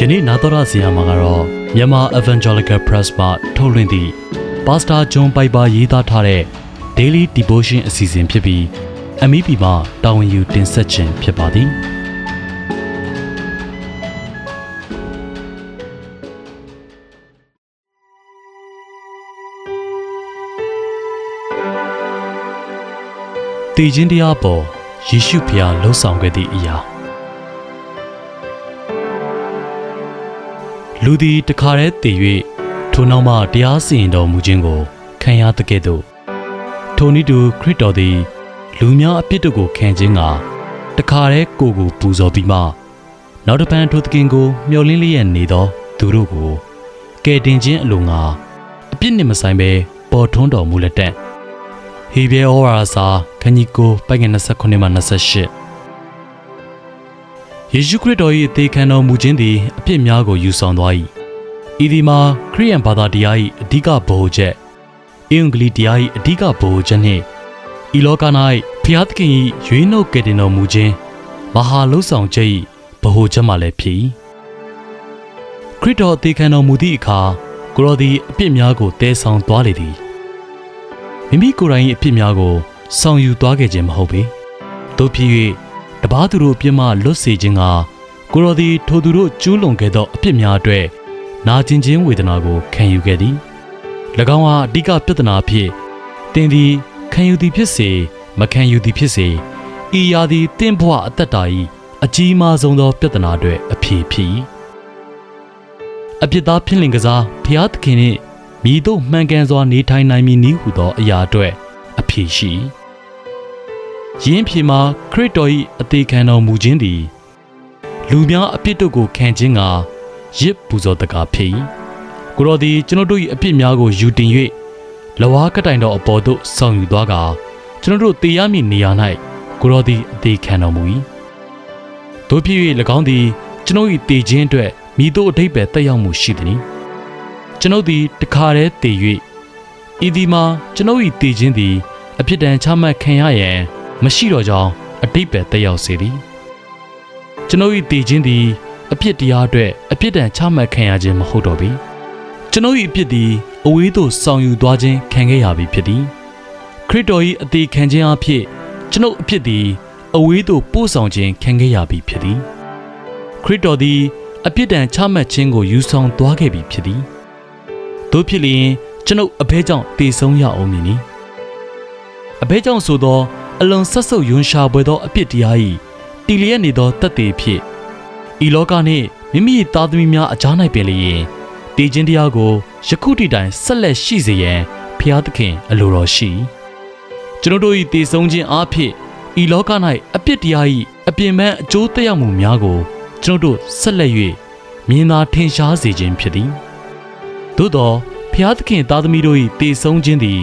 ယနေ့နာတော်ရစီယာမှာကတော့မြန်မာ Evangelical Press မှထုတ်လွှင့်သည့် Pastor John Piper ရေးသားထားတဲ့ Daily Devotion အစီအစဉ်ဖြစ်ပြီး MEP မှတာဝန်ယူတင်ဆက်ခြင်းဖြစ်ပါသည်တည်ခြင်းတရားပေါ်ယေရှုဖျားလှုပ်ဆောင်ခဲ့သည့်အရာ လူသည်တခါတည်းတည်၍ထိုနောက်မှတရားစီရင်တော်မူခြင်းကိုခံရတဲ့ကဲ့သို့ထိုနည်းတူခရစ်တော်သည် လူများအပြစ်တို့ကိုခံခြင်းကတခါတည်းကိုယ်ကိုပူဇော်ပြီးမှနောက်တစ်ပန်းထိုသခင်ကိုမျှော်လင့်လျက်နေသောသူတို့ကိုကယ်တင်ခြင်းအလိုငါအပြစ်နှင့်မဆိုင်ဘဲပေါ်ထွန်းတော်မူလက်တံ့ဟေဘဲဩဝါဒစာခန်းကြီးကိုပိုက်ငယ်29မှ28 ယေရှုခရစ်တော်၏အသေးခံတော်မူခြင်းသည်အဖြစ်များကိုယူဆောင်သွား၏ဤဒီမှာခရိယန်ဘာသာတရား၏အဓိကဗဟိုချက်အင်္ဂလိပ်တရား၏အဓိကဗဟိုချက်နှင့်ဤလောက၌ဖျားသခင်၏ရွေးနှုတ်ကယ်တင်တော်မူခြင်းမဟာလုဆောင်ချက်၏ဗဟိုချက်မှလည်းဖြစ်၏ခရစ်တော်အသေးခံတော်မူသည့်အခါကိုရောသည်အပြစ်များကိုတည်ဆောင်သွားလေသည်မိမိကိုယ်တိုင်၏အဖြစ်များကိုဆောင်ယူသွားခဲ့ခြင်းမဟုတ်ပေ။တို့ဖြစ်၍ တပားသူတို့အပြစ်မှလွတ်စေခြင်းကကိုရောသည်ထိုသူတို့ကျူးလွန်ခဲ့သောအဖြစ်များအတွက်နာကျင်ခြင်းဝေဒနာကိုခံယူခဲ့သည်။၎င်းဟာအဓိကပြဿနာဖြစ်တင်သည်ခံယူသည်ဖြစ်စေမခံယူသည်ဖြစ်စေဤရာသည်တင့်ဘဝအသက်တာ၏အကြီးမားဆုံးသောပြဿနာတွေအဖြစ်ဖြစ်၏အပြစ်သားဖြစ်လင်ကစားဖျားသခင်နှင့်မိတို့မှန်ကန်စွာနေထိုင်နိုင်မည်နည်းဟုသောအရာအတွက်အဖြေရှိ ယင်းဖြေမှာခရစ်တော်၏အသေးခံတော်မူခြင်းသည်လူများအပြစ်တို့ကိုခံခြင်းကရစ်ပူဇော်တကားဖြစ်၏ကိုတော်သည်ကျွန်ုပ်တို့၏အပြစ်များကိုယူတင်၍လဝါကတိုင်တော်အပေါ်သို့ဆောင်ယူသွားကကျွန်ုပ်တို့တေရမည့်နေရာ၌ကိုတော်သည်အသေးခံတော်မူ၏တို့ဖြစ်၍၎င်းသည်ကျွန်ုပ်၏တေခြင်းအတွက်မိတို့အထိပ္ပယ်တက်ရောက်မှုရှိသည်။ကျွန်ုပ်သည်တခါတည်းတည်၍ဤဒီမှာကျွန်ုပ်၏တည်ခြင်းသည်အဖြစ်တန်ချမှတ်ခံရရန် မရှိတော့ကြောင်းအတိတ်ပဲတက်ရောက်စေသည်ကျွန်ုပ်၏တည်ခြင်းသည်အဖြစ်တရားအတွက်အဖြစ်တန်ချမှတ်ခံရခြင်းမဟုတ်တော့ပေကျွန်ုပ်၏အဖြစ်သည်အဝေးသို့ဆောင်ယူသွားခြင်းခံခဲ့ရပြီဖြစ်သည်ခရစ်တော်၏အသေးခံခြင်းအဖြစ်ကျွန်ုပ်အဖြစ်သည်အဝေးသို့ပို့ဆောင်ခြင်းခံခဲ့ရပြီဖြစ်သည်ခရစ်တော်သည်အပြစ်ဒဏ်ချမှတ်ခြင်းကိုယူဆောင်သွားခဲ့ပြီဖြစ်သည်တို့ဖြစ်လျင်ကျွန်ုပ်အဘဲကြောင့်တည်ဆုံးရအောင်မည်နီအဘဲကြောင့်ဆိုသော အလွန်ဆက်ဆုပ်ယွန်ရှာပွေသောအပြစ်တရား၏တည်လျက်နေသောတတ်သေးဖြစ်ဤလောကနှင့်မိမိ၏သားသမီးများအကြား၌ပင်လျင်တည်ခြင်းတရားကိုယခုတည်တိုင်ဆက်လက်ရှိစေရန်ဖျားသခင်အလိုတော်ရှိကျွန်ုပ်တို့၏တည်ဆုံးခြင်းအားဖြင့်ဤလောက၌အပြစ်တရား၏အပြင်ပန်းအကျိုးသက်ရောက်မှုများကိုကျွန်ုပ်တို့ဆက်လက်၍မြင်သာထင်ရှားစေခြင်းဖြစ်သည်သို့သောဖျားသခင်သားသမီးတို့၏တည်ဆုံးခြင်းသည်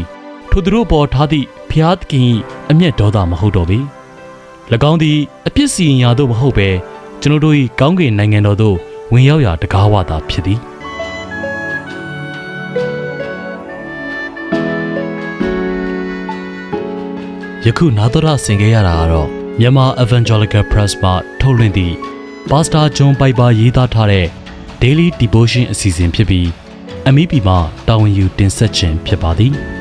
ထိုသူတို့ပေါ်ထားသည့်ဖျားသခင်၏ အမျက်ဒေါသမဟုတ်တော့ပေ၎င်းသည်အပြစ်စီရင်ရာသို့မဟုတ်ဘဲကျွန်ုပ်တို့၏ကောင်းကင်နိုင်ငံတော်သို့ဝင်ရောက်ရာတကားဝတာဖြစ်သည်ယခုနာတော်ရဆင်ခဲ့ရတာကတော့မြန်မာ Evangelical Press မှထုတ်လွှင့်သည့် Pastor John Piper ရေးသားထားတဲ့ Daily Devotion အစီအစဉ်ဖြစ်ပြီး MEP မှတာဝန်ယူတင်ဆက်ခြင်းဖြစ်ပါသည်။